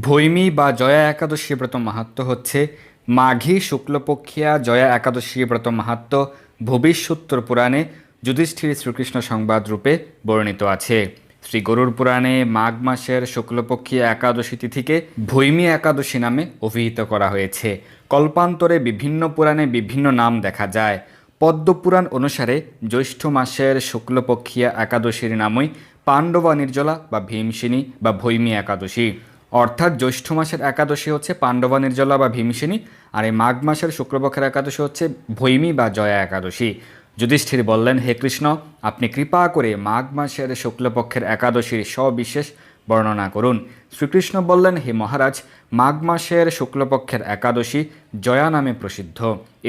ভৈমী বা জয়া একাদশী ব্রত মাহাত্ম হচ্ছে মাঘী শুক্লপক্ষিয়া জয়া একাদশী ব্রত মাহাত্ম ভবিষ্যোত্তর পুরাণে যুধিষ্ঠির শ্রীকৃষ্ণ সংবাদ রূপে বর্ণিত আছে। শ্রী গরুর পুরাণে মাঘ মাসের শুক্লপক্ষী একাদশী তিথিকে ভৈমী একাদশী নামে অভিহিত করা হয়েছে। কল্পান্তরে বিভিন্ন পুরাণে বিভিন্ন নাম দেখা যায়। পদ্মপুরাণ অনুসারে জ্যৈষ্ঠ মাসের শুক্লপক্ষিয়া একাদশীর নামই পাণ্ডবা নির্জলা বা ভীমসিনী বা ভৈমী একাদশী। অর্থাৎ জ্যৈষ্ঠ মাসের একাদশী হচ্ছে পাণ্ডবা নির্জলা বা ভীমসিনী, আর এই মাঘ মাসের শুক্লপক্ষের একাদশী হচ্ছে ভৈমী বা জয়া একাদশী। যুধিষ্ঠির বললেন, হে কৃষ্ণ, আপনি কৃপা করে মাঘ মাসের শুক্লপক্ষের একাদশীর সবিশেষ বর্ণনা করুন। শ্রীকৃষ্ণ বললেন, হে মহারাজ, মাঘ মাসের শুক্লপক্ষের একাদশী জয়া নামে প্রসিদ্ধ।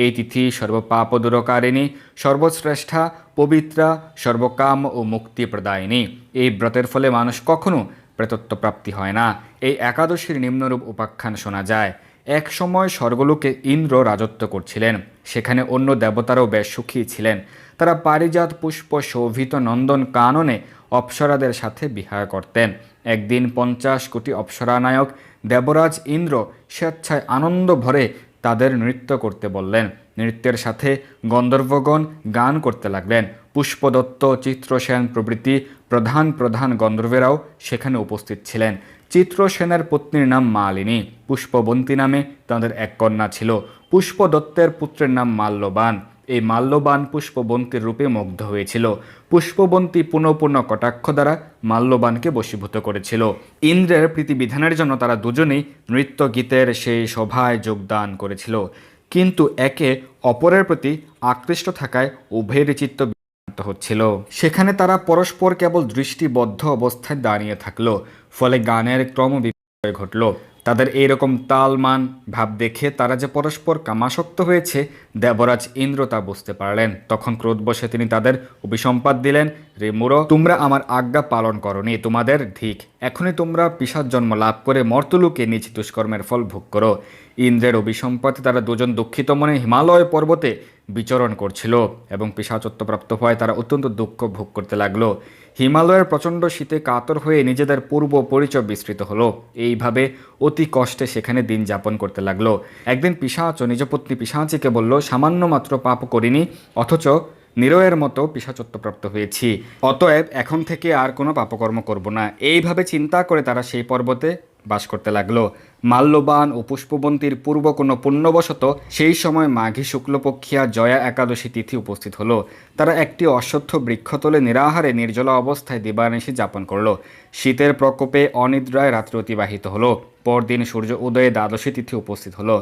এই তিথি সর্বপাপ দূরকারিণী সর্বশ্রেষ্ঠা, পবিত্রা, সর্বকাম ও মুক্তি প্রদায়িনী। এই ব্রতের ফলে মানুষ কখনো প্রেতত্ব প্রাপ্তি হয় না। এই একাদশীর নিম্নরূপ উপাখ্যান শোনা যায়। এক সময় স্বর্গলোকে ইন্দ্র রাজত্ব করছিলেন। সেখানে অন্য দেবতারাও বেশ সুখী ছিলেন। তারা পারিজাত পুষ্প শোভিত নন্দন কাননে অপ্সরাদের সাথে বিহার করতেন। একদিন পঞ্চাশ কোটি অপ্সরানায়ক দেবরাজ ইন্দ্র স্বেচ্ছায় আনন্দ ভরে তাদের নৃত্য করতে বললেন। নৃত্যের সাথে গন্ধর্বগণ গান করতে লাগলেন। পুষ্পদত্ত, চিত্রসেন প্রভৃতি প্রধান প্রধান গন্ধর্বেরাও সেখানে উপস্থিত ছিলেন। চিত্রসেনের পত্নীর নাম মালিনী। পুষ্পবন্তী নামে তাদের এক কন্যা ছিল। পুষ্পদত্তের পুত্রের নাম মাল্যবান। এই মাল্যবান পুষ্পবন্তীর রূপে মুগ্ধ হয়েছিল। পুষ্পবন্তী পুনঃ পুনঃ কটাক্ষ দ্বারা মাল্যবানকে বশীভূত করেছিল। ইন্দ্রের প্রীতিবিধানের জন্য তারা দুজনেই নৃত্য গীতের সেই সভায় যোগদান করেছিল। কিন্তু একে অপরের প্রতি আকৃষ্ট থাকায় উভয়ের চিত্ত বিভ্রান্ত হচ্ছিল। সেখানে তারা পরস্পর কেবল দৃষ্টিবদ্ধ অবস্থায় দাঁড়িয়ে থাকল, ফলে গানের ক্রম বিপর্যয় ঘটল। তাদের এইরকম তালমান ভাব দেখে তারা যে পরস্পর কামাসক্ত হয়েছে, দেবরাজ ইন্দ্র তা বুঝতে পারলেন। তখন ক্রোধ বসে তিনি তাদের অভিসম্পাদ দিলেন, রে মুরো তোমরা আমার আজ্ঞা পালন করনি, তোমাদের ধিক এখনই তোমরা পিসার জন্ম লাভ করে মর্তলুকে নিজ দুষ্কর্মের ফল ভোগ করো। ইন্দ্রের অভিসম্পাতে তারা দুজন দুঃখিত মনে হিমালয় পর্বতে বিচরণ করছিল এবং পিসাচত্বপ্রাপ্ত হওয়ায় তারা অত্যন্ত দুঃখ ভোগ করতে লাগল। হিমালয়ের প্রচণ্ড শীতে কাতর হয়ে নিজেদের পূর্ব পরিচয় বিস্তৃত হলো। এইভাবে অতি কষ্টে সেখানে দিন যাপন করতে লাগল। একদিন পিসাচ নিজ পত্নী পিসাচিকে বলল, সামান্য মাত্র পাপ করিনি, অথচ নিরয়ের মতো পিসাচত্বপ্রাপ্ত হয়েছি। অতএব এখন থেকে আর কোনো পাপকর্ম করব না। এইভাবে চিন্তা করে তারা সেই পর্বতে বাস করতে লাগল। মাল্যবান ও পুষ্পবন্তীর পূর্ব কোনো পুণ্যবশত সেই সময় মাঘী শুক্লপক্ষিয়া জয়া একাদশী তিথি উপস্থিত হলো। তারা একটি অশ্বত্থ বৃক্ষতলে নিরাহারে নির্জলা অবস্থায় দিবানিশি যাপন করল। শীতের প্রকোপে অনিদ্রায় রাত্রি অতিবাহিত হলো। পরদিন সূর্য উদয়ে দ্বাদশী তিথি উপস্থিত হলো।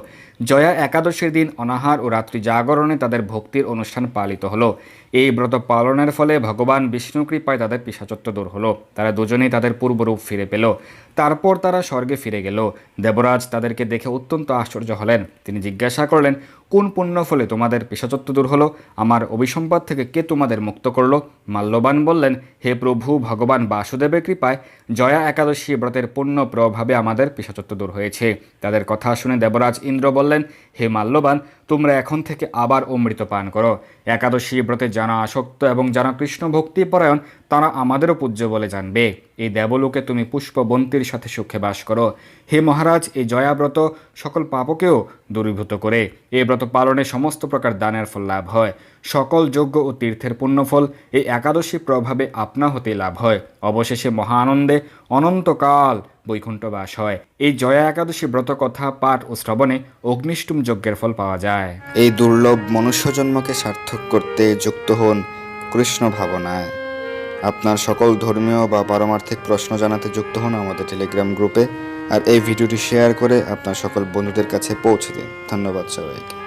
জয়া একাদশীর দিন অনাহার ও রাত্রি জাগরণে তাদের ভক্তির অনুষ্ঠান পালিত হলো। এই ব্রত পালনের ফলে ভগবান বিষ্ণু কৃপায় তাদের পিসাচত্ব দূর হলো। তারা দুজনেই তাদের পূর্বরূপ ফিরে পেল। তারপর তারা স্বর্গে ফিরে গেল। দেবরাজ তাদেরকে দেখে অত্যন্ত আশ্চর্য হলেন। তিনি জিজ্ঞাসা করলেন কোন পুণ্য ফলে তোমাদের পেশাচত্ব দূর হলো? আমার অভিসম্পাদ থেকে কে তোমাদের মুক্ত করল? মাল্যবান বললেন, হে প্রভু, ভগবান বাসুদেবের কৃপায় জয়া একাদশী ব্রতের পুণ্য প্রভাবে আমাদের পেশাচত্ব দূর হয়েছে। তাদের কথা শুনে দেবরাজ ইন্দ্র বললেন, হে মাল্যবান তোমরা এখন থেকে আবার অমৃত পান করো। একাদশী ব্রতে জানা আসক্ত এবং যারা কৃষ্ণ ভক্তিপরায়ণ তারা আমাদেরও পূজ্য বলে জানবে। এই দেবলোকে তুমি পুষ্পবন্তির সাথে সুখে বাস করো। হে মহারাজ, এই জয়াব্রত সকল পাপকেও দূরীভূত করে। এই ব্রত পালনে সমস্ত প্রকার দানের ফল লাভ হয়। সকল যজ্ঞ ও তীর্থের পুণ্যফল এই একাদশী প্রভাবে আপনা হতে লাভ হয়। অবশেষে মহা আনন্দে অনন্তকাল বৈকুণ্ঠবাস হয়। এই জয়া একাদশী ব্রত কথা, পাঠ ও শ্রবণে অগ্নিষ্টুম যজ্ঞের ফল পাওয়া যায়। এই দুর্লভ মনুষ্য জন্মকে সার্থক করতে যুক্ত হন কৃষ্ণ ভাবনায়। আপনার সকল ধর্মীয় বা পারমার্থিক প্রশ্ন জানাতে যুক্ত হন আমাদের টেলিগ্রাম গ্রুপে। আর এই ভিডিওটি শেয়ার করে আপনার সকল বন্ধুদের কাছে পৌঁছে দিন। ধন্যবাদ সবাইকে।